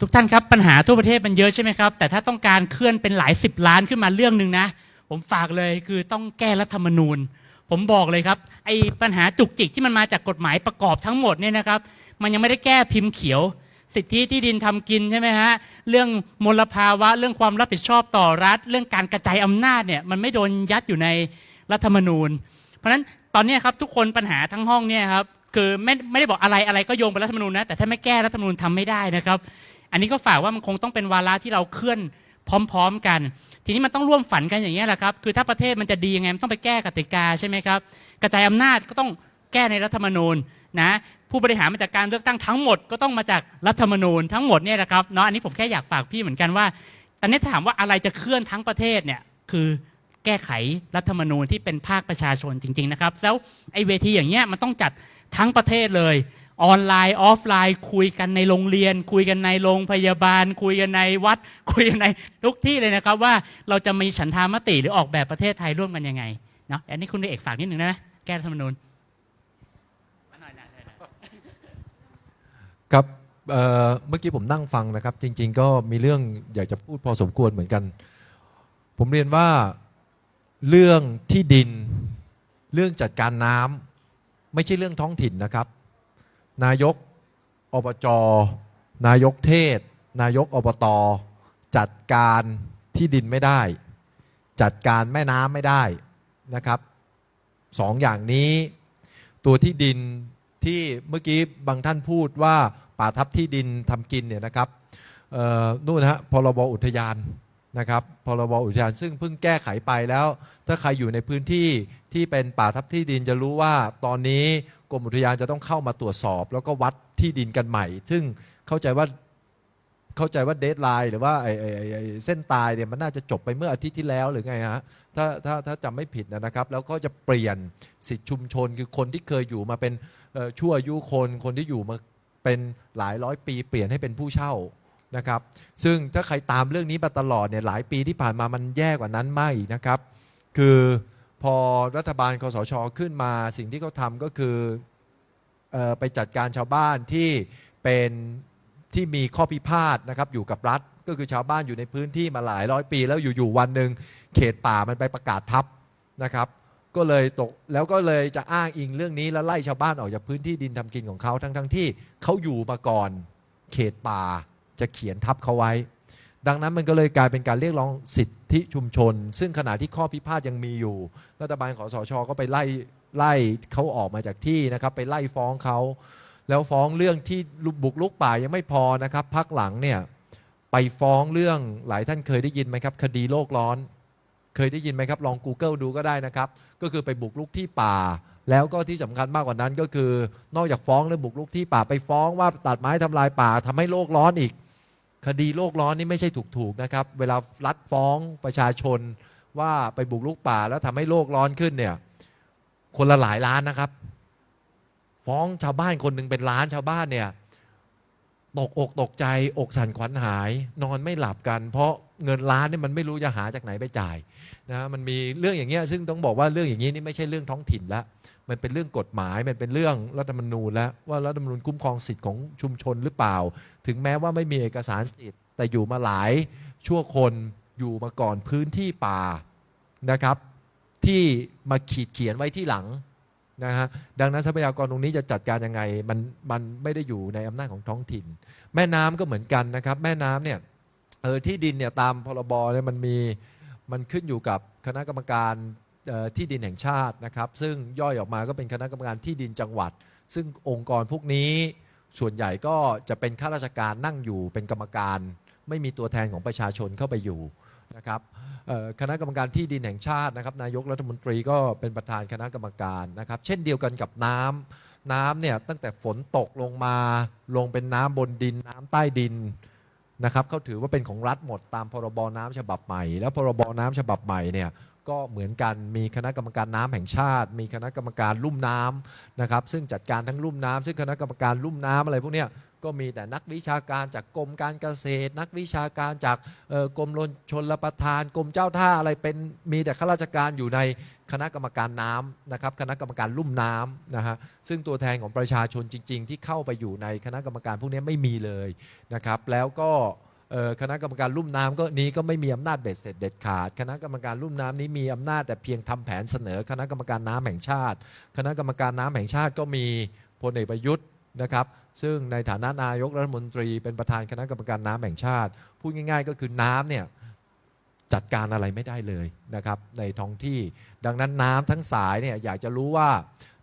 ทุกท่านครับปัญหาทั่วประเทศมันเยอะใช่ไหมครับ แต่ถ้าต้องการเคลื่อนเป็นหลายสิบล้านขึ้นมาเรื่องหนึ่งนะ ผมฝากเลยคือต้องแก้รัฐธรรมนูญ ผมบอกเลยครับไอ้ปัญหาจุกจิกที่มันมาจากกฎหมายประกอบทั้งหมดเนี่ยนะครับ มันยังไม่ได้แก้พิมพ์เขียว สิทธิที่ดินทำกินใช่ไหมฮะเรื่องมลภาวะเรื่องความรับผิดชอบต่อรัฐ เรื่องการกระจายอำนาจเนี่ยมันไม่โดนยัดอยู่ในรัฐธรรมนูญ เพราะฉะนั้นตอนนี้ครับทุกคนปัญหาทั้งห้องเนี่ยครับคือไม่ไม่ได้บอกอะไรอะไรก็โยงไปรัฐธรรมนูญนะแต่ถ้าไม่แก้รัฐธรรมนูญทำไม่ได้นะครับ อันนี้ก็ฝากว่ามันคงต้องเป็นวาระที่เราเคลื่อนพร้อม ๆ กัน ทีนี้มันต้องร่วมฝันกันอย่างนี้แหละครับ คือถ้าประเทศมันจะดียังไงมันต้องไปแก้กติกาใช่ไหมครับ กระจายอำนาจก็ต้องแก้ในรัฐธรรมนูญนะผู้บริหารมาจากการเลือกตั้งทั้งหมดก็ต้องมาจากรัฐธรรมนูญทั้งหมดเนี่ยนะครับเนาะอันนี้ผมแค่อยากฝากพี่เหมือนกันว่าตอนนี้ถามว่าอะไรจะเคลื่อนทั้งประเทศเนี่ยคือแก้ไขรัฐธรรมนูญที่เป็นภาคประชาชนจริง ๆ นะครับแล้วไอ้เวทีอย่างเงี้ยมันต้องจัดทั้งประเทศเลย ออนไลน์ออฟไลน์ คุยกันในโรงเรียน คุยกันในโรงพยาบาล คุยกันในวัด คุยกันในทุกที่เลยนะครับ ว่าเราจะมีฉันทามติหรือออกแบบประเทศไทยร่วมกันยังไงเนาะอันนี้คุณเอกฝากนิดหนึ่งได้ไหมแก้รัฐธรรมนูญครับเอ่อเมื่อกี้ผมนั่งฟังนะครับ จริง ๆ ก็มีเรื่องอยากจะพูดพอสมควรเหมือนกัน ผมเรียนว่าเรื่องที่ดิน เรื่องจัดการน้ำไม่ใช่เรื่องท้องถิ่นนะครับ นายกอบจนายกเทศ นายกอบต จัดการที่ดินไม่ได้ จัดการแม่น้ำไม่ได้นะครับสองอย่างนี้ตัวที่ดินที่เมื่อกี้บางท่านพูดว่าป่าทับที่ดินทำกินเนี่ยนะครับเออนู่นนะฮะพรบอุทยานนะครับพรบอุทยานซึ่งเพิ่งแก้ไขไปแล้ว ถ้าใครอยู่ในพื้นที่ที่เป็นป่าทับที่ดินจะรู้ว่าตอนนี้ กรมอุทยานจะต้องเข้ามาตรวจสอบ แล้วก็วัดที่ดินกันใหม่ ซึ่งเข้าใจว่าเข้าใจว่าเดทไลน์หรือว่าไอ้ไอ้ไอ้ไอ้เส้นตายเนี่ยมันน่าจะจบไปเมื่ออาทิตย์ที่แล้วหรือไงฮะถ้าถ้าถ้าจำไม่ผิดนะครับ แล้วก็จะเปลี่ยนสิทธิชุมชนคือคนที่เคยอยู่มาเป็นเอ่อชั่วอายุคนคนที่อยู่มาเป็นหลายร้อยปี เปลี่ยนให้เป็นผู้เช่านะครับ ซึ่งถ้าใครตามเรื่องนี้มาตลอดเนี่ยหลายปีที่ผ่านมามันแย่กว่านั้นมากอีกนะครับ คือ พอรัฐบาลคอสชขึ้นมาสิ่งที่เขาทำก็คือออไปจัดการชาวบ้านที่เป็นที่มีข้อพิพาทนะครับอยู่กับรัฐ ก็คือชาวบ้านอยู่ในพื้นที่มาหลายร้อยปี แล้วอยู่ๆวันหนึ่งเขตป่ามันไปประกาศทับนะครับก็เลยตกแล้วก็เลยจะอ้างอิงเรื่องนี้แล้วไล่ชาวบ้านออกจากพื้นที่ดินทำกินของเขาทั้งทั้งที่เขาอยู่มาก่อน เขตป่าจะเขียนทับเขาไว้ ดังนั้นมันก็เลยกลายเป็นการเรียกร้องสิทธิ ชุมชน ซึ่งขณะที่ข้อพิพาทยังมีอยู่ รัฐบาลขอสชก็ไปไล่ไล่เขาออกมาจากที่นะครับ ไปไล่ฟ้องเขาแล้วฟ้องเรื่องที่บุกลุกป่ายังไม่พอนะครับพักหลังเนี่ยไปฟ้องเรื่องหลายท่านเคยได้ยินไหมครับ คดีโลกร้อน เคยได้ยินไหมครับ ลอง Google ดูก็ได้นะครับ ก็คือไปบุกลุกที่ป่า แล้วก็ที่สำคัญมากกว่านั้นก็คือ นอกจากฟ้องเรื่องบุกลุกที่ป่าไปฟ้องว่าตัดไม้ทำลายป่าทำให้โลกร้อนอีก คดีโลกร้อนนี่ไม่ใช่ถูกๆนะครับ เวลารัฐฟ้องประชาชนว่าไปบุกลุกป่าแล้วทำให้โลกร้อนขึ้นเนี่ย คนละหลายล้านนะครับ ฟ้องชาวบ้านคนหนึ่งเป็นล้านชาวบ้านเนี่ยตกอกตกใจอกสั่นขวัญหาย นอนไม่หลับกัน เพราะเงินล้านเนี่ยมันไม่รู้จะหาจากไหนไปจ่ายนะมันมีเรื่องอย่างเงี้ยซึ่งต้องบอกว่าเรื่องอย่างนี้นี่ไม่ใช่เรื่องท้องถิ่นละ มันเป็นเรื่องกฎหมาย มันเป็นเรื่องรัฐธรรมนูญแล้วว่ารัฐธรรมนูญคุ้มครองสิทธิ์ของชุมชนหรือเปล่า ถึงแม้ว่าไม่มีเอกสารสิทธิ์แต่อยู่มาหลายชั่วคนอยู่มาก่อนพื้นที่ป่านะครับ ที่มาขีดเขียนไว้ที่หลังนะฮะดังนั้นทรัพยากรตรงนี้จะจัดการยังไงมันมันไม่ได้อยู่ในอำนาจของท้องถิ่น แม่น้ำก็เหมือนกันนะครับ แม่น้ำเนี่ยเออที่ดินเนี่ยตามพรบเนี่ยมันมีมันขึ้นอยู่กับคณะกรรมการ ที่ดินแห่งชาตินะครับ ซึ่งย่อยออกมาก็เป็นคณะกรรมการที่ดินจังหวัด ซึ่งองค์กรพวกนี้ส่วนใหญ่ก็จะเป็นข้าราชการนั่งอยู่เป็นกรรมการ ไม่มีตัวแทนของประชาชนเข้าไปอยู่นะครับคณะกรรมการที่ดินแห่งชาตินะครับนายกรัฐมนตรีก็เป็นประธานคณะกรรมการนะครับ เช่นเดียวกันกับน้ำน้ำเนี่ยตั้งแต่ฝนตกลงมาลงเป็นน้ำบนดินน้ำใต้ดิน นะครับเขาถือว่าเป็นของรัฐหมดตามพรบน้ำฉบับใหม่ แล้วพรบน้ำฉบับใหม่เนี่ยก็เหมือนกันมีคณะกรรมการน้ำแห่งชาติ มีคณะกรรมการลุ่มน้ำนะครับซึ่งจัดการทั้งลุ่มน้ำซึ่งคณะกรรมการลุ่มน้ำอะไรพวกเนี้ยก็มีแต่นักวิชาการจากกรมการเกษตร นักวิชาการจากกรมชนรประทาน กรมเจ้าท่าอะไรเป็นมีแต่ข้าราชการอยู่ในคณะกรรมการน้ำนะครับคณะกรรมการลุ่มน้ำนะฮะซึ่งตัวแทนของประชาชนจริง ๆ ที่เข้าไปอยู่ในคณะกรรมการพวกนี้ไม่มีเลยนะครับแล้วก็คณะกรรมการลุ่มน้ำก็นี้ก็ไม่มีอำนาจเบ็ดเสร็จเด็ดขาด คณะกรรมการลุ่มน้ำนี้มีอำนาจแต่เพียงทำแผนเสนอ คณะกรรมการน้ำแห่งชาติ คณะกรรมการน้ำแห่งชาติก็มีพลเอกประยุทธ์ นะครับ ซึ่งในฐานะนายกรัฐมนตรีเป็นประธานคณะกรรมการน้ำแห่งชาติ พูดง่าย ๆ ก็คือน้ำเนี่ยจัดการอะไรไม่ได้เลยนะครับในท้องที่ดังนั้นน้ำทั้งสายเนี่ยอยากจะรู้ว่า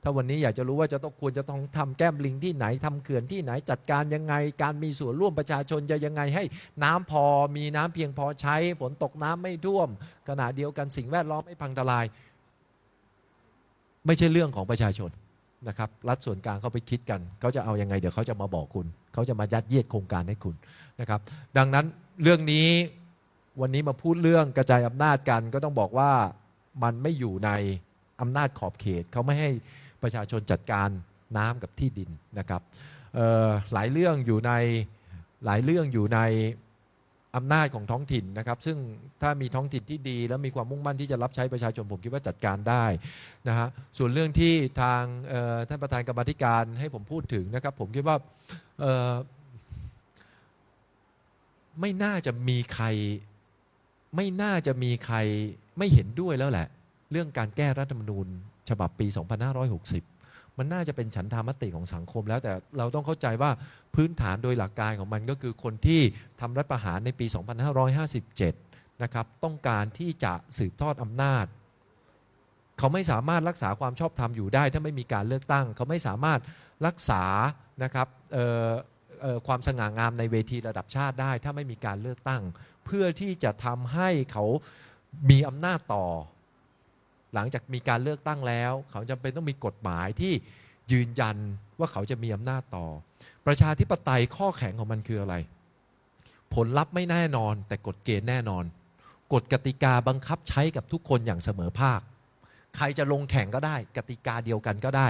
ถ้าวันนี้อยากจะรู้ว่าจะต้องควรจะต้องทำแก้มลิงที่ไหนทำเขื่อนที่ไหนจัดการยังไง การมีส่วนร่วมประชาชนจะยังไงให้น้ำพอมีน้ำเพียงพอใช้ ฝนตกน้ำไม่ท่วม ขณะเดียวกันสิ่งแวดล้อมไม่พังทลาย ไม่ใช่เรื่องของประชาชน นะครับรัฐส่วนกลางเขาไปคิดกันเขาจะเอายังไง เดี๋ยวเขาจะมาบอกคุณเขาจะมายัดเยียดโครงการให้คุณนะครับ ดังนั้นเรื่องนี้วันนี้มาพูดเรื่องกระจายอำนาจกัน ก็ต้องบอกว่ามันไม่อยู่ในอำนาจขอบเขตเขาไม่ให้ประชาชนจัดการน้ำกับที่ดินนะครับหลายเรื่องอยู่ในหลายเรื่องอยู่ใน อำนาจของท้องถิ่นนะครับ ซึ่งถ้ามีท้องถิ่นที่ดี แล้วมีความมุ่งมั่นที่จะรับใช้ประชาชนผมคิดว่าจัดการได้นะฮะส่วนเรื่องที่ทางท่านประธานกรรมธิการให้ผมพูดถึงนะครับ ผมคิดว่าไม่น่าจะมีใคร ไม่น่าจะมีใครไม่เห็นด้วยแล้วแหละ เรื่องการแก้รัฐธรรมนูญ ฉบับปี 2560 มันน่าจะเป็นฉันทามติของสังคมแล้วแต่เราต้องเข้าใจว่าพื้นฐานโดยหลักการของมันก็คือคนที่ทำรัฐประหารในปี 2557 นะครับ ต้องการที่จะสืบทอดอำนาจ เขาไม่สามารถรักษาความชอบธรรมอยู่ได้ ถ้าไม่มีการเลือกตั้ง เขาไม่สามารถรักษานะครับความสง่างามในเวทีระดับชาติได้ ถ้าไม่มีการเลือกตั้ง เพื่อที่จะทำให้เขามีอำนาจต่อ หลังจากมีการเลือกตั้งแล้ว เขาจำเป็นต้องมีกฎหมายที่ยืนยันว่าเขาจะมีอำนาจต่อ ประชาธิปไตยข้อแข็งของมันคืออะไร ผลลัพธ์ไม่แน่นอน แต่กฎเกณฑ์แน่นอน กฎกติกาบังคับใช้กับทุกคนอย่างเสมอภาค ใครจะลงแข่งก็ได้ กติกาเดียวกันก็ได้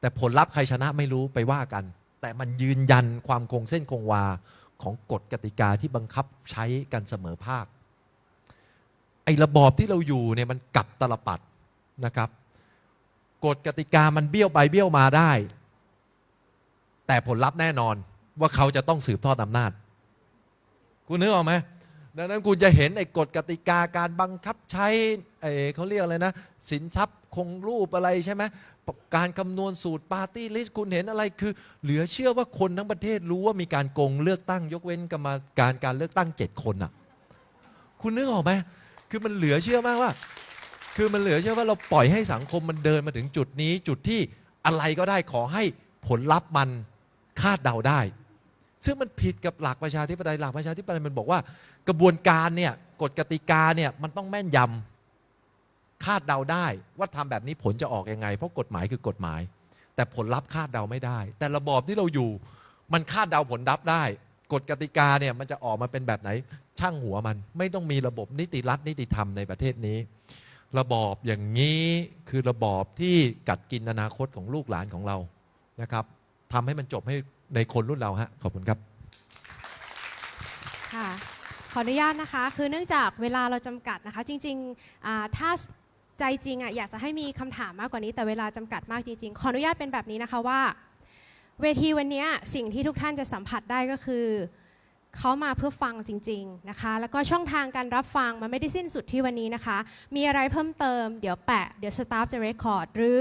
แต่ผลลัพธ์ใครชนะไม่รู้ไปว่ากัน แต่มันยืนยันความคงเส้นคงวาของกฎกติกาที่บังคับใช้กันเสมอภาค ไอ้ระบอบที่เราอยู่เนี่ยมันกลับตลปัด นะครับกฎกติกามันเบี้ยวไปเบี้ยวมาได้ แต่ผลลัพธ์แน่นอนว่าเขาจะต้องสืบทอดอำนาจ คุณนึกออกไหมดังนั้นคุณจะเห็นไอ้กฎกติกาการบังคับใช้ไอ้เขาเรียกอะไรนะ สินทรัพย์คงรูปอะไรใช่ไหมการคำนวณสูตรปาร์ตี้ลิสต์คุณเห็นอะไรคือ เหลือเชื่อว่าคนทั้งประเทศรู้ว่ามีการโกงเลือกตั้ง ยกเว้นกรรมการการเลือกตั้งเจ็ดคนอะ คุณนึกออกไหมคือมันเหลือเชื่อมากว่า คือมันเหลือเชื่อว่าเราปล่อยให้สังคมมันเดินมาถึงจุดนี้ จุดที่อะไรก็ได้ขอให้ผลลัพธ์มันคาดเดาได้ ซึ่งมันผิดกับหลักประชาธิปไตยหลักประชาธิปไตยมันบอกว่า กระบวนการเนี่ยกฎกติกาเนี่ยมันต้องแม่นยำคาดเดาได้ ว่าทำแบบนี้ผลจะออกยังไง เพราะกฎหมายคือกฎหมาย แต่ผลลัพธ์คาดเดาไม่ได้ แต่ระบอบที่เราอยู่ มันคาดเดาผลลัพธ์ได้กฎกติกาเนี่ยมันจะออกมาเป็นแบบไหน ช่างหัวมัน ไม่ต้องมีระบบนิติรัฐนิติธรรมในประเทศนี้ ระบอบอย่างนี้คือระบอบที่กัดกินอนาคตของลูกหลานของเรานะครับทำให้มันจบให้ในคนรุ่นเราฮะขอบคุณครับค่ะขออนุญาตนะคะ คือเนื่องจากเวลาเราจำกัดนะคะ จริงๆอ่าถ้าใจจริงอะอยากจะให้มีคำถามมากกว่านี้ แต่เวลาจำกัดมากจริงๆ ขออนุญาตเป็นแบบนี้นะคะว่า เวทีวันนี้สิ่งที่ทุกท่านจะสัมผัสได้ก็คือ เขามาเพื่อฟังจริง ๆนะคะ แล้วก็ช่องทางการรับฟังมันไม่ได้สิ้นสุดที่วันนี้นะคะ มีอะไรเพิ่มเติมเดี๋ยวแปะ เดี๋ยวสตาฟจะเรคคอร์ดหรือ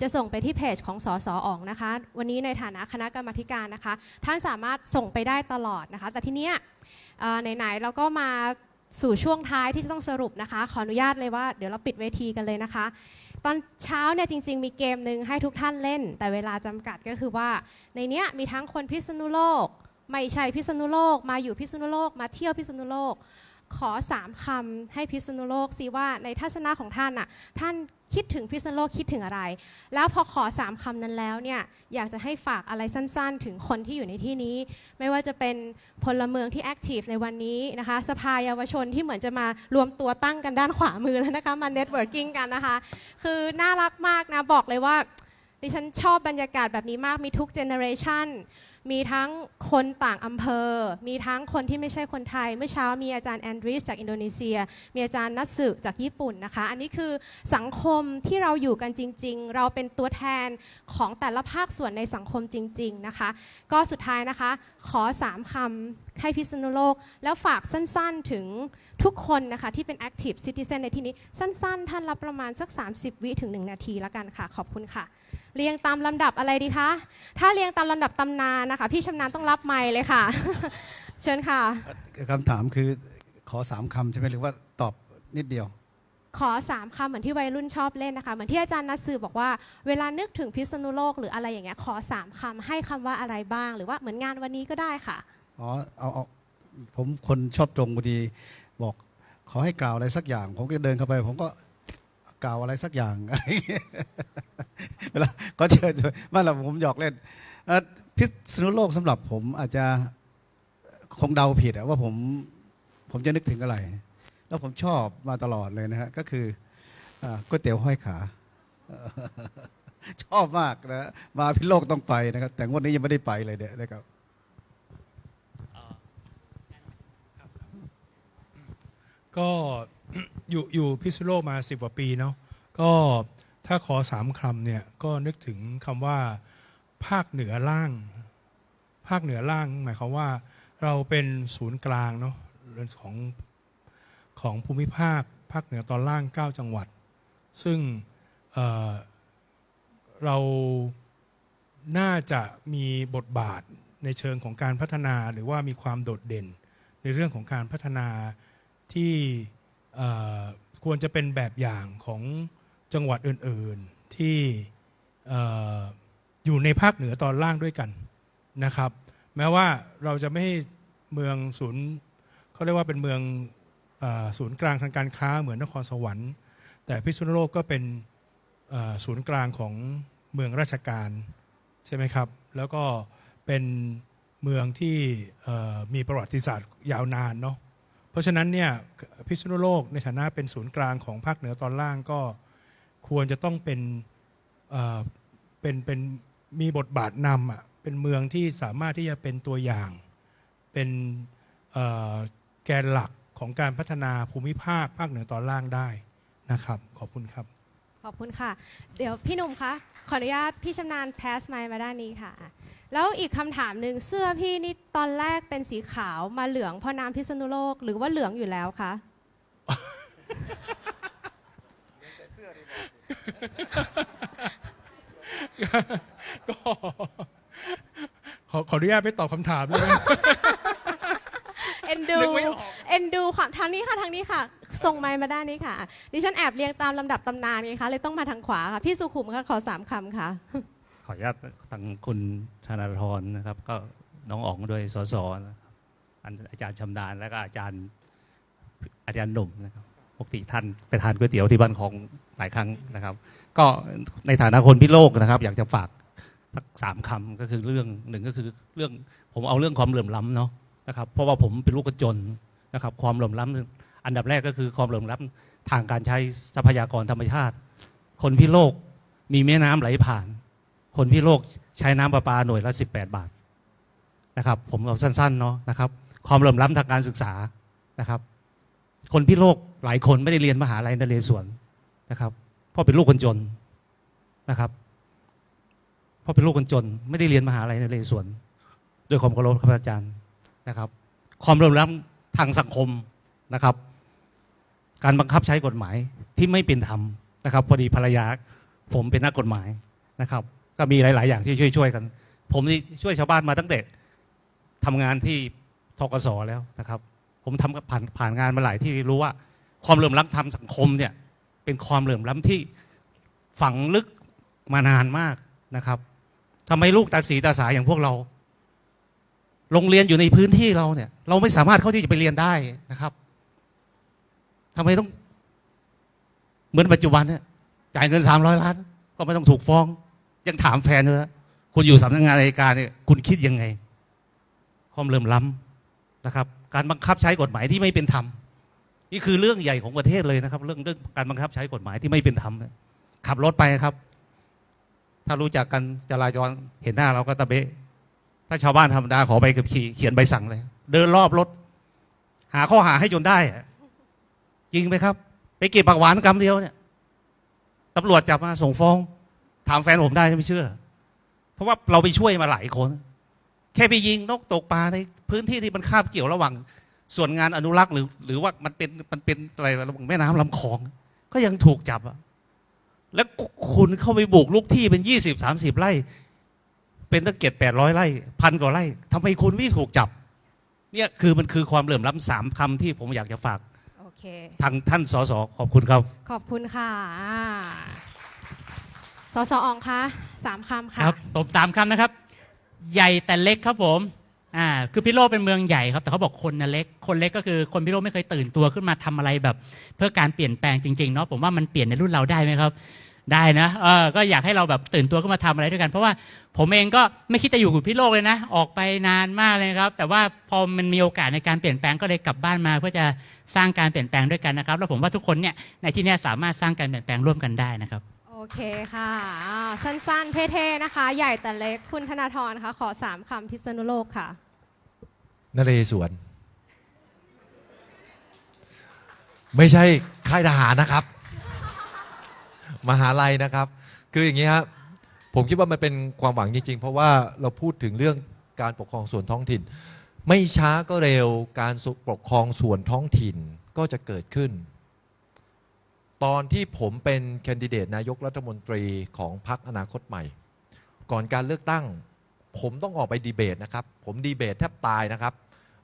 จะส่งไปที่เพจของสอสอองนะคะ วันนี้ในฐานะคณะกรรมาการนะคะ ท่านสามารถส่งไปได้ตลอดนะคะ แต่ทีเนี้ยไหนๆเราก็มาสู่ช่วงท้ายที่จะต้องสรุปนะคะ ขออนุญาตเลยว่าเดี๋ยวเราปิดเวทีกันเลยนะคะ ตอนเช้าเนี่ยจริง ๆ มีเกมหนึ่งให้ทุกท่านเล่น แต่เวลาจำกัดก็คือว่าในเนี้ยมีทั้งคนพิษณุโลก ไม่ใช่พิษณุโลก มาอยู่พิษณุโลก มาเที่ยวพิษณุโลก ขอสามคำให้พิษณุโลกสิว่าในทัศนะของท่านน่ะท่านคิดถึงพิษณุโลกคิดถึงอะไร แล้วพอขอสามคำนั้นแล้วเนี่ยอยากจะให้ฝากอะไรสั้นๆ ถึงคนที่อยู่ในที่นี้ ไม่ว่าจะเป็นพลเมืองที่แอคทีฟในวันนี้นะคะสภาเยาวชนที่เหมือนจะมารวมตัวตั้งกันด้านขวามือแล้วนะคะมาเน็ตเวิร์กิ่งกันนะคะ คือน่ารักมากนะบอกเลยว่าดิฉันชอบบรรยากาศแบบนี้มากมีทุกเจเนอเรชัน มีทั้งคนต่างอำเภอ มีทั้งคนที่ไม่ใช่คนไทย เมื่อเช้ามีอาจารย์แอนดริสจากอินโดนีเซีย มีอาจารย์นัทสึจากญี่ปุ่นนะคะ อันนี้คือสังคมที่เราอยู่กันจริง ๆ เราเป็นตัวแทนของแต่ละภาคส่วนในสังคมจริง ๆ นะคะ ก็สุดท้ายนะคะ ขอสามคำให้พิษณุโลก แล้วฝากสั้นๆถึงทุกคนนะคะ ที่เป็น active citizen ในที่นี้ สั้นๆ ท่านรับประมาณสัก 30 วิถึง 1 นาทีแล้วกันค่ะ ขอบคุณค่ะ เรียงตามลำดับอะไรดีคะ ถ้าเรียงตามลำดับตำนานนะคะ พี่ชำนาญต้องรับไมค์เลยค่ะ เชิญค่ะ คำถามคือขอสามคำใช่ไหมหรือว่าตอบนิดเดียว ขอสามคำเหมือนที่วัยรุ่นชอบเล่นนะคะ เหมือนที่อาจารย์นัสสือบอกว่าเวลานึกถึงพิษณุโลกหรืออะไรอย่างเงี้ยขอสามคำให้คำว่าอะไรบ้าง หรือว่าเหมือนงานวันนี้ก็ได้ค่ะ อ๋อเอาเอาผมคนชอบตรงพอดี บอกขอให้กล่าวอะไรสักอย่าง ผมก็เดินเข้าไป ผมก็กล่าวอะไรสักอย่างอะไร อย่าเงี้ยเวลาก็เชิญมาละผมหยอกเล่นพิษณุโลกสำหรับผมอาจจะคงเดาผิดว่าผมผมจะนึกถึงอะไร แล้วผมชอบมาตลอดเลยนะฮะก็คือก๋วยเตี๋ยวห้อยขา ชอบมากนะมาพิษโลกต้องไปนะครับ แต่งวดนี้ยังไม่ได้ไปเลยเนี่ยนะครับก็อยู่อยู่พิษณุโลกมาสิบกว่าปีเนาะก็ ถ้าขอสามคำเนี่ยก็นึกถึงคำว่า ภาคเหนือล่าง ภาคเหนือล่าง หมายความว่า เราเป็นศูนย์กลางเนาะของของภูมิภาค ภาคเหนือตอนล่าง 9 จังหวัด ซึ่งเเราน่าจะมีบทบาทในเชิงของการพัฒนาหรือว่ามีความโดดเด่น ในเรื่องของการพัฒนาที่ควรจะเป็นแบบอย่างของ จังหวัดอื่นๆที่ออยู่ในภาคเหนือตอนล่างด้วยกันนะครับ แม้ว่าเราจะไม่ให้เมืองศูนย์เขาเรียกว่าเป็นเมืองศูนย์กลางทางการค้าเหมือนนครสวรรค์ แต่พิษณุโลกก็เป็นศูนย์กลางของเมืองราชการใช่ไหมครับ แล้วก็เป็นเมืองที่มีประวัติศาสตร์ยาวนานเนาะเพราะฉะนั้นเนี่ยพิษณุโลกในฐานะเป็นศูนย์กลางของภาคเหนือตอนล่างก็ ควรจะต้องเป็นเอ่อเป็นเป็นมีบทบาทนำอะเป็นเมืองที่สามารถที่จะเป็นตัวอย่าง เป็นเอ่อแกนหลักของการพัฒนาภูมิภาคภาคเหนือตอนล่างได้นะครับ ขอบคุณครับ ขอบคุณค่ะ เดี๋ยวพี่หนุ่มคะขออนุญาตพี่ชำนาญแพสไมค์มาด้านนี้ค่ะ แล้วอีกคำถามหนึ่งเสื้อพี่นี่ตอนแรกเป็นสีขาวมาเหลืองเพราะน้ำพิษณุโลก หรือว่าเหลืองอยู่แล้วคะ ก็ขอขออนุญาตไม่ตอบคำถามเลยนะเอ็นดูนึกไม่ออก เอ็นดูค่ะทางนี้ค่ะทางนี้ค่ะ ส่งไมค์มาด้านนี้ค่ะ ดิฉันแอบเรียงตามลำดับตำนานไงคะเลยต้องมาทางขวาค่ะ พี่สุขุมค่ะขอสามคำค่ะ ขออนุญาตทางคุณธนาธรนะครับ ก็น้องอ๋องด้วยสสนะครับอันอาจารย์ชำนาญแล้วก็อาจารย์อาจารย์หนุ่มนะครับปกติท่านไปทานก๋วยเตี๋ยวที่บ้านของ หลายครั้งนะครับ ก็ในฐานะคนพิโลกนะครับ อยากจะฝากสักสามคำก็คือเรื่องหนึ่งก็คือเรื่องผมเอาเรื่องความเหลื่อมล้ำเนาะนะครับ เพราะว่าผมเป็นลูกกระจนนะครับ ความเหลื่อมล้ำอันดับแรกก็คือความเหลื่อมล้ำทางการใช้ทรัพยากรธรรมชาติ คนพิโลกมีแม่น้ำไหลผ่าน คนพิโลกใช้น้ำประปาหน่วยละ 18 บาทนะครับ ผมเอาสั้นๆเนาะนะครับ ความเหลื่อมล้ำทางการศึกษานะครับ คนพิโลกหลายคนไม่ได้เรียนมหาลัยนเรศวร นะครับพราะเป็นลูกคนจนนะครับพราะเป็นลูกคนจน ไม่ได้เรียนมหาลัยในเรศวรด้วยความเคารพครับอาจารย์นะครับ ความเหลื่อมล้ำทางสังคมนะครับ การบังคับใช้กฎหมายที่ไม่เป็นธรรมนะครับพอดีภรรยาผมเป็นนักกฎหมายนะครับ ก็มีหลาย ๆ อย่างที่ช่วยๆกัน ผมนี่ช่วยชาวบ้านมาตั้งแต่ทำงานที่ทกสแล้วนะครับ ผมทำผ่านผ่านงานมาหลายที่รู้ว่า ความเหลื่อมล้ำทางสังคมเนี่ย เป็นความเหลื่อมล้ำที่ฝังลึกมานานมากนะครับทำไมลูกตาสีตาสาอย่างพวกเรา โรงเรียนอยู่ในพื้นที่เราเนี่ย เราไม่สามารถเข้าที่จะไปเรียนได้นะครับทำไมต้อง เหมือนปัจจุบันเนี่ยจ่ายเงินสามร้อยล้าน ก็ไม่ต้องถูกฟ้อง ยังถามแฟนเลยคุณอยู่สำนักงานอัยการเนี่ยคุณคิดยังไง ความเหลื่อมล้ำนะครับ การบังคับใช้กฎหมายที่ไม่เป็นธรรม นี่คือเรื่องใหญ่ของประเทศเลยนะครับ เรื่องเรื่องการบังคับใช้กฎหมายที่ไม่เป็นธรรมขับรถไปครับ ถ้ารู้จักกันจราจรเห็นหน้าเราก็ตะเบะถ้าชาวบ้านธรรมดาขอใบขับขี่เขียนใบสั่งเลย เดินรอบรถ หาข้อหาให้จนได้จริงไหมครับ ไปเก็บผักหวานกำเดียวเนี่ยตำรวจจับมาส่งฟ้อง ถามแฟนผมได้ไม่เชื่อ เพราะว่าเราไปช่วยมาหลายคน แค่ไปยิงนกตกปลาในพื้นที่ที่มันคาบเกี่ยวระหว่าง ส่วนงานอนุรักษ์หรือ หรือว่ามันเป็นมันเป็นอะไรระหว่างแม่น้ำลำคลอง ก็ยังถูกจับอะแล้วคุณเข้าไปบุกลุกที่เป็นยี่สิบสามสิบไร่ เป็นตั้งเก็ดแปดร้อยไร่พันกว่าไร่ทำไมคุณไม่ถูกจับ เนี่ยคือมันคือความเหลื่อมล้ำสามคำที่ผมอยากจะฝากโอเคทางท่านสสขอบคุณครับ ขอบคุณค่ะอ่าสสอองคะสามคำค่ะครับผมสามคำนะครับ ใหญ่แต่เล็กครับผม อ่าคือพิโลกเป็นเมืองใหญ่ครับ แต่เขาบอกคนนะเล็ก คนเล็กก็คือคนพิโลกไม่เคยตื่นตัวขึ้นมาทำอะไรแบบ เพื่อการเปลี่ยนแปลงจริงๆเนาะผมว่ามันเปลี่ยนในรุ่นเราได้ไหมครับ ได้นะเออก็อยากให้เราแบบตื่นตัวขึ้นมาทำอะไรด้วยกัน เพราะว่าผมเองก็ไม่คิดจะอยู่กับพิโลกเลยนะ ออกไปนานมากเลยครับ แต่ว่าพอมันมีโอกาสในการเปลี่ยนแปลงก็เลยกลับบ้านมา เพื่อจะสร้างการเปลี่ยนแปลงด้วยกันนะครับ แล้วผมว่าทุกคนเนี่ยในที่นี้สามารถสร้างการเปลี่ยนแปลงร่วมกันได้นะครับ เคค่ะอ้าวสั้นๆ เท่ๆ นะคะ ใหญ่แต่เล็กคุณธนาธรคะขอสามคำพิษณุโลกค่ะ นเรศวรไม่ใช่ค่ายทหารนะครับ มหาลัยนะครับ คืออย่างนี้ครับผมคิดว่ามันเป็นความหวังจริง ๆ เพราะว่าเราพูดถึงเรื่องการปกครองส่วนท้องถิ่น ไม่ช้าก็เร็วการปกครองส่วนท้องถิ่นก็จะเกิดขึ้น ตอนที่ผมเป็นแคนดิเดตนายกรัฐมนตรีของพรรคอนาคตใหม่ ก่อนการเลือกตั้ง ผมต้องออกไปดีเบตนะครับ ผมดีเบตแทบตายนะครับ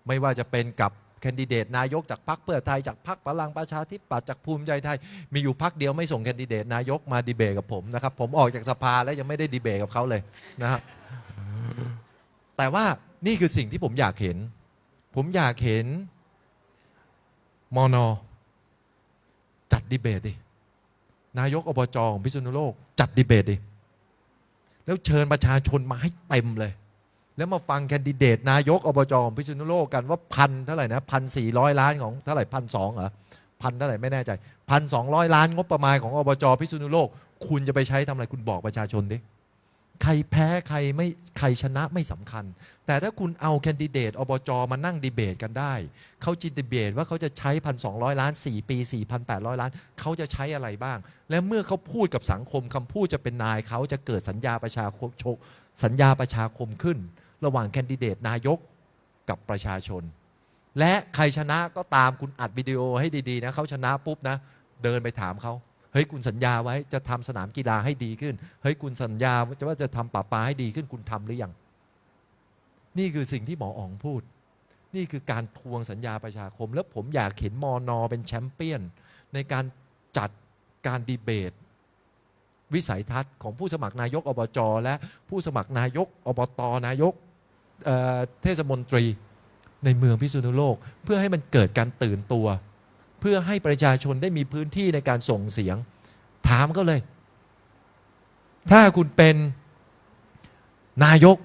ไม่ว่าจะเป็นกับแคนดิเดตนายกจากพรรคเพื่อไทยจากพรรคพลังประชาธิปัตย์จากภูมิใจไทย มีอยู่พรรคเดียวไม่ส่งแคนดิเดตนายกมาดีเบตกับผมนะครับ ผมออกจากสภาแล้วยังไม่ได้ดีเบตกับเขาเลยนะฮะแต่ว่านี่คือสิ่งที่ผมอยากเห็น ผมอยากเห็นมอนอ จัดดีเบตดิ นายกอบจของพิษณุโลก จัดดีเบตดิ แล้วเชิญประชาชนมาให้เต็มเลย แล้วมาฟังแคนดิเดต นายกอบจของพิษณุโลกกันว่าพันเท่าไหร่นะพันสี่ร้อยล้านของเท่าไหร่พันสองเหรอพันเท่าไหร่ไม่แน่ใจพันสองร้อยล้านงบประมาณของอบจพิษณุโลก คุณจะไปใช้ทำอะไรคุณบอกประชาชนดิ ใครแพ้ใครไม่ใครชนะไม่สำคัญ แต่ถ้าคุณเอาแคนดิเดตอบจมานั่งดีเบตกันได้ เขาจินดีเบตว่าเขาจะใช้พันสองล้าน 4 ปี 4,800 ล้าน เขาจะใช้อะไรบ้าง และเมื่อเขาพูดกับสังคมคำพูดจะเป็นนายเขาจะเกิดสัญญาประชาคมสัญญาประชาคมขึ้น ระหว่างแคนดิเดตนายกกับประชาชน และใครชนะก็ตามคุณอัดวิดีโอให้ดีๆนะเขาชนะปุ๊บนะ เดินไปถามเขา ฮ้ยคุณสัญญาไว้จะทำสนามกีฬาให้ดีขึ้น เฮ้ยคุณสัญญาว่าจะทำป่าปาให้ดีขึ้นคุณทำหรือยัง นี่คือสิ่งที่หมออ๋องพูด นี่คือการทวงสัญญาประชาคม แล้วผมอยากเห็นมอนอเป็นแชมเปี้ยน ในการจัดการดีเบต วิสัยทัศน์ของผู้สมัครนายกอบจและผู้สมัครนายกอบตนายกเเทศมนตรีในเมืองพิษณุโลก เพื่อให้มันเกิดการตื่นตัว เพื่อให้ประชาชนได้มีพื้นที่ในการส่งเสียง ถามก็เลย ถ้าคุณเป็นนายก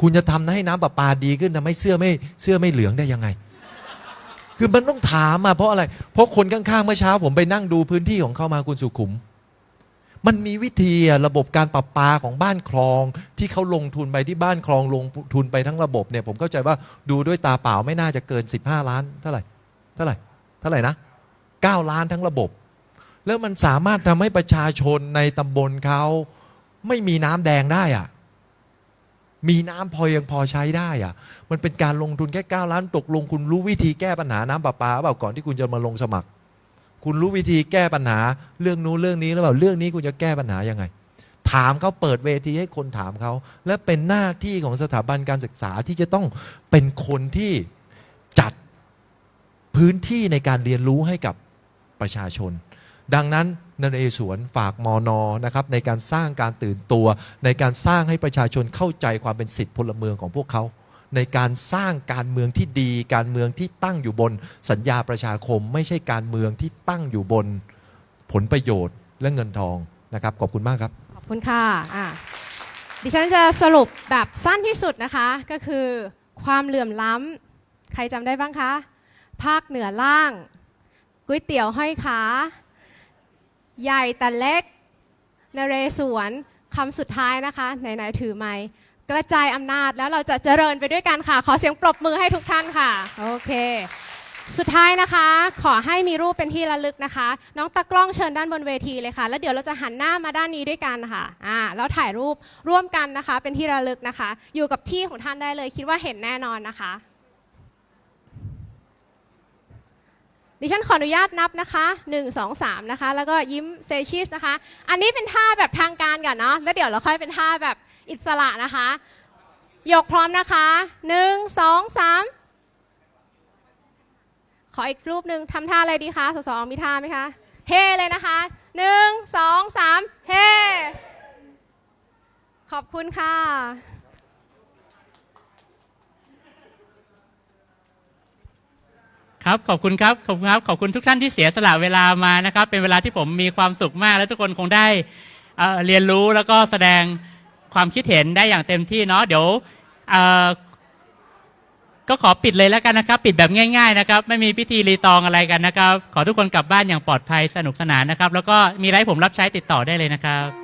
คุณจะทำให้น้ำประปาดีขึ้นทำให้เสื้อไม่เสื้อไม่เหลืองได้ยังไง คือมันต้องถามมาเพราะอะไร เพราะคนข้างๆเมื่อเช้า ผมไปนั่งดูพื้นที่ของเขามาคุณสุขุม มันมีวิธีระบบการประปาของบ้านคลอง ที่เขาลงทุนไปที่บ้านคลองลงทุนไปทั้งระบบเนี่ย ผมเข้าใจว่าดูด้วยตาเปล่าไม่น่าจะเกิน 15 ล้านเท่าไหร่ เท่าไหร่เท่าไหร่นะ9ล้านทั้งระบบ แล้วมันสามารถทำให้ประชาชนในตำบลเขาไม่มีน้ำแดงได้อะมีน้ำพอยังพอใช้ได้อะมันเป็นการลงทุนแค่9ล้านตกลงคุณรู้วิธีแก้ปัญหาน้ำประปาเปล่าก่อนที่คุณจะมาลงสมัคร คุณรู้วิธีแก้ปัญหาเรื่องนู้นเรื่องนี้หรือเปล่าเรื่องนี้คุณจะแก้ปัญหายังไง ถามเขาเปิดเวทีให้คนถามเขาและเป็นหน้าที่ของสถาบันการศึกษาที่จะต้องเป็นคนที่ พื้นที่ในการเรียนรู้ให้กับประชาชน ดังนั้นนเรศวรฝากมอนอนะครับในการสร้างการตื่นตัว ในการสร้างให้ประชาชนเข้าใจความเป็นสิทธิพลเมืองของพวกเขา ในการสร้างการเมืองที่ดี การเมืองที่ตั้งอยู่บนสัญญาประชาคม ไม่ใช่การเมืองที่ตั้งอยู่บนผลประโยชน์และเงินทองนะครับขอบคุณมากครับ ขอบคุณค่ะอะดิฉันจะสรุปแบบสั้นที่สุดนะคะก็คือความเหลื่อมล้ำใครจำได้บ้างคะ ภาคเหนือล่างก๋วยเตี๋ยวห้อยขา ใหญ่แต่เล็กนเรศวรคำสุดท้ายนะคะ ไหน ๆ ถือไม้กระจายอำนาจแล้วเราจะเจริญไปด้วยกันค่ะ ขอเสียงปรบมือให้ทุกท่านค่ะ โอเค สุดท้ายนะคะ ขอให้มีรูปเป็นที่ระลึกนะคะ น้องตากล้องเชิญด้านบนเวทีเลยค่ะ แล้วเดี๋ยวเราจะหันหน้ามาด้านนี้ด้วยกันค่ะอ่าแล้วถ่ายรูปร่วมกันนะคะ เป็นที่ระลึกนะคะ อยู่กับที่ของท่านได้เลย คิดว่าเห็นแน่นอนนะคะ ดิฉันขออนุญาตนับนะคะ 1 2 3 นะคะ แล้วก็ยิ้มเซชิสนะคะ อันนี้เป็นท่าแบบทางการก่อนเนาะแล้วเดี๋ยวเราค่อยเป็นท่าแบบอิสระนะคะยกพร้อมนะคะ 1 2 3 ขออีกรูปหนึ่งทำท่าอะไรดีคะสสองมีท่าไหมคะเฮเลยนะคะ 1 2 3 เฮขอบคุณค่ะ ครับขอบคุณครับขอบคุณครับขอบคุณทุกท่านที่เสียสละเวลามานะครับ เป็นเวลาที่ผมมีความสุขมาก และทุกคนคงได้เอ่อเรียนรู้แล้วก็แสดงความคิดเห็นได้อย่างเต็มที่เนาะเดี๋ยวเอ่อก็ขอปิดเลยแล้วกันนะครับ ปิดแบบง่าย ๆนะครับ ไม่มีพิธีรีตองอะไรกันนะครับ ขอทุกคนกลับบ้านอย่างปลอดภัยสนุกสนานนะครับ แล้วก็มีอะไรให้ผมรับใช้ติดต่อได้เลยนะครับ